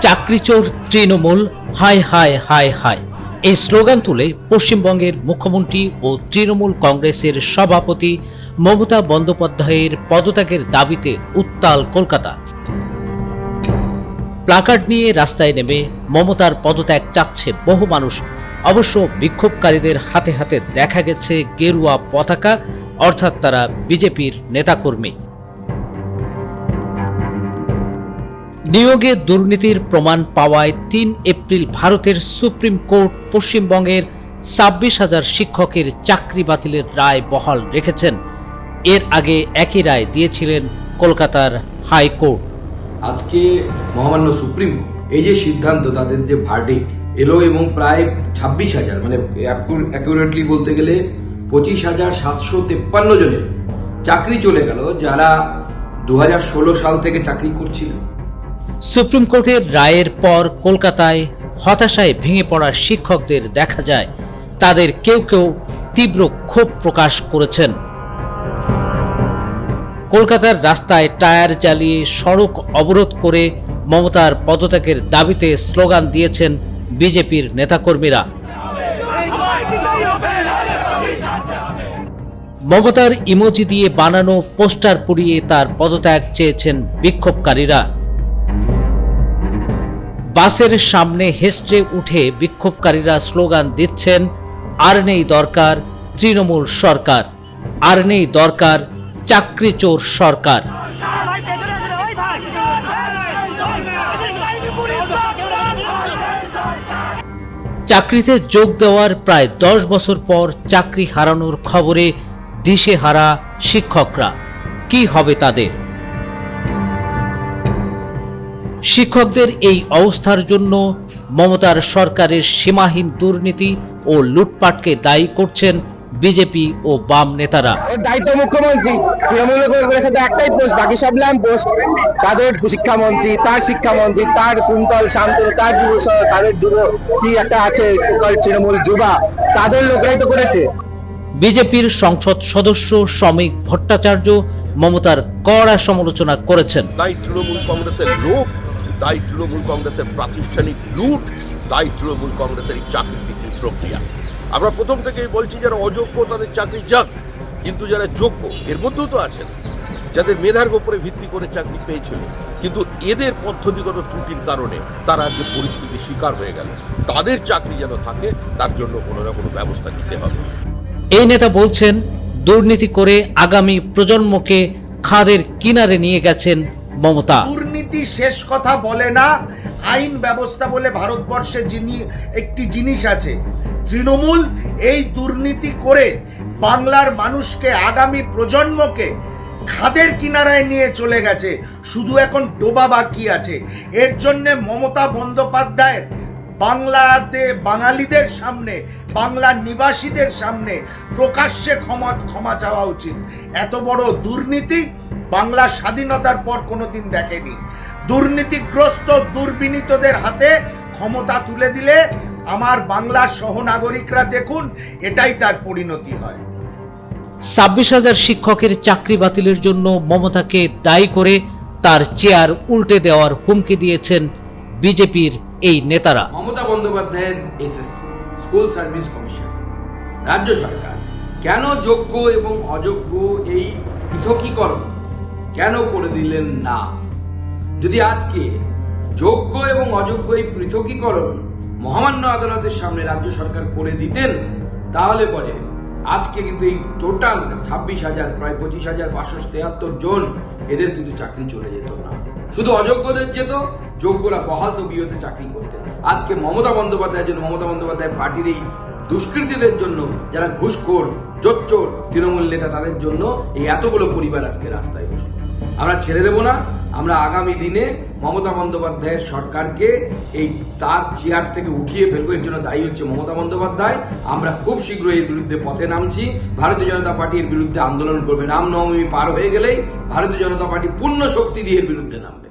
চাকরিচোর তৃণমূল, হায় হায় হায় হায়। এই স্লোগান তুলে পশ্চিমবঙ্গের মুখ্যমন্ত্রী ও তৃণমূল কংগ্রেসের সভাপতি মমতা বন্দ্যোপাধ্যায়ের পদত্যাগের দাবিতে উত্তাল কলকাতা। প্লাকার্ড নিয়ে রাস্তায় নেমে মমতার পদত্যাগ চাচ্ছে বহু মানুষ। অবশ্য বিক্ষোভকারীদের হাতে হাতে দেখা গেছে গেরুয়া পতাকা, অর্থাৎ তারা বিজেপির নেতাকর্মী। নিয়োগে দুর্নীতির প্রমাণ পাওয়ায় তিন এপ্রিল ভারতের সুপ্রিম কোর্ট পশ্চিমবঙ্গের ছাব্বিশ হাজার শিক্ষকের চাকরি বাতিলের রায় বহাল রেখেছেন। এর আগে একই রায় দিয়েছিলেন কলকাতার হাইকোর্ট। আজকে মহামান্য সুপ্রিম কোর্ট, এই যে সিদ্ধান্ত, তাদের যে ভার্ডিক এলো এবং প্রায় ছাব্বিশ হাজার মানে অ্যাকুরেটলি বলতে গেলে পঁচিশ হাজার সাতশো তেপ্পান্ন জনের চাকরি চলে গেল, যারা দু হাজার ষোলো সাল থেকে চাকরি করছিল। সুপ্রিম কোর্টের রায়ের পর কলকাতায় হতাশায় ভেঙে পড়া শিক্ষকদের দেখা যায়, তাদের কেউ কেউ তীব্র ক্ষোভ প্রকাশ করেছেন। কলকাতার রাস্তায় টায়ার জ্বালিয়ে সড়ক অবরোধ করে মমতার পদত্যাগের দাবিতে স্লোগান দিয়েছেন বিজেপির নেতাকর্মীরা। মমতার ইমোজি দিয়ে বানানো পোস্টার পুড়িয়ে তার পদত্যাগ চেয়েছেন বিক্ষোভকারীরা। বাসের সামনে হেস্টে উঠে বিক্ষোভকারীরা স্লোগান দিচ্ছেন, আর নেই দরকার তৃণমূল সরকার, আর নেই দরকার চাকরি চোর সরকার। চাকরিতে যোগ দেওয়ার প্রায় দশ বছর পর চাকরি হারানোর খবরে দিশেহারা শিক্ষকরা। কি হবে তাদের? শিক্ষকদের এই অবস্থার জন্য মমতার সরকারের সীমাহীন দুর্নীতি ও লুটপাটকে দায়ী করছেন বিজেপি ও বাম নেতারা। দায়িত্ব মুখ্যমন্ত্রী। তৃণমূল কংগ্রেসে তো একটাই পোস্ট বাকি সব ল্যাম্প পোস্ট তাদের শিক্ষামন্ত্রী তার শিক্ষামন্ত্রী তার কুন্তল শান্তনু তার যুব তাদের যুব কি একটা আছে তৃণমূল যুবা তাদের লোকরাই তো করেছে। বিজেপির সংসদ সদস্য শ্রমিক ভট্টাচার্য মমতার কড়া সমালোচনা করেছেন। দায়ী তৃণমূল কংগ্রেসের লোক দায়ী তৃণমূল কংগ্রেসের প্রাতিষ্ঠানিক লুট দায়ী তৃণমূল কংগ্রেসের এই চাকরি বিক্রির প্রক্রিয়া। আমরা প্রথম থেকেই বলছি যারা অযোগ্য তাদের চাকরি যাক কিন্তু যারা যোগ্য এর মধ্যেও তো আছেন যাদের মেধার উপরে ভিত্তি করে চাকরি পেয়েছিল কিন্তু এদের পদ্ধতিগত ত্রুটির কারণে তারা আজকে পরিস্থিতির শিকার হয়ে গেল। তাদের চাকরি যেন থাকে তার জন্য কোনো না কোনো ব্যবস্থা নিতে হবে। এই নেতা বলছেন দুর্নীতি করে আগামী প্রজন্মকে খাদের কিনারে নিয়ে গেছেন মমতা। দুর্নীতি শেষ কথা বলে না, আইন ব্যবস্থা বলে ভারতবর্ষে যিনি একটি জিনিস আছে, তৃণমূল এই দুর্নীতি করে বাংলার মানুষকে আগামী প্রজন্মকে খাদের কিনারায় নিয়ে চলে গেছে, শুধু এখন ডোবা বাকি আছে। এর জন্য মমতা বন্দ্যোপাধ্যায়ের বাংলাতে বাঙালিদের সামনে বাংলার নিবাসীদের সামনে প্রকাশ্যে ক্ষমা ক্ষমা চাওয়া উচিত। এত বড় দুর্নীতি বাংলা স্বাধীনতার পর কোনোদিন দেখেনি। দুর্নীতিগ্রস্ত দুর্বিনীতদের হাতে ক্ষমতা তুলে দিলে আমার বাংলার সহনাগরিকরা দেখুন এটাই তার পরিণতি হয়। ছাব্বিশ হাজার শিক্ষকের চাকরি বাতিলের জন্য মমতাকে দায়ী করে তার চেয়ার উল্টে দেওয়ার হুমকি দিয়েছেন বিজেপির এই নেতারা। মমতা বন্দ্যোপাধ্যায়ের এসএসসি স্কুল সার্ভিস কমিশন রাজ্য সরকার। কেন যোগ্য এবং অযোগ্য এই পৃথকীকরণ? কেন করে দিলেন না? যদি আজকে যোগ্য এবং অযোগ্য এই পৃথকীকরণ মহামান্য আদালতের সামনে রাজ্য সরকার করে দিতেন, তাহলে পরে আজকে কিন্তু এই টোটাল ছাব্বিশ হাজার, প্রায় পঁচিশ হাজার, পাঁচশো তেহাত্তর জন এদের কিন্তু চাকরি চলে যেত না। শুধু অযোগ্যদের যেত, যোগ্যরা বহাল তবিয়তে চাকরি করতেন। আজকে মমতা বন্দ্যোপাধ্যায়ের জন্য, মমতা বন্দ্যোপাধ্যায় পার্টির এই দুষ্কৃতীদের জন্য যারা ঘুষখোর, জোচ্চোর, তৃণমূল নেতা, তাদের জন্য এই এতগুলো পরিবার আজকে রাস্তায় বসে আমরা ছেড়ে দেব না। আমরা আগামী দিনে মমতা বন্দ্যোপাধ্যায়ের সরকারকে এই তার চেয়ার থেকে উঠিয়ে ফেলব। এর জন্য দায়ী হচ্ছে মমতা বন্দ্যোপাধ্যায়। আমরা খুব শীঘ্রই এর বিরুদ্ধে পথে নামছি। ভারতীয় জনতা পার্টি এর বিরুদ্ধে আন্দোলন করবে। রামনবমী পার হয়ে গেলেই ভারতীয় জনতা পার্টি পূর্ণ শক্তি দিয়ে এর বিরুদ্ধে নামবে।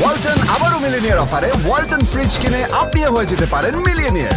ওয়ালটন আবারও মিলিনিয়ার অফারে ওয়ালটন ফ্রিজ কিনে আপনিও হয়ে যেতে পারেন মিলিয়নিয়ার।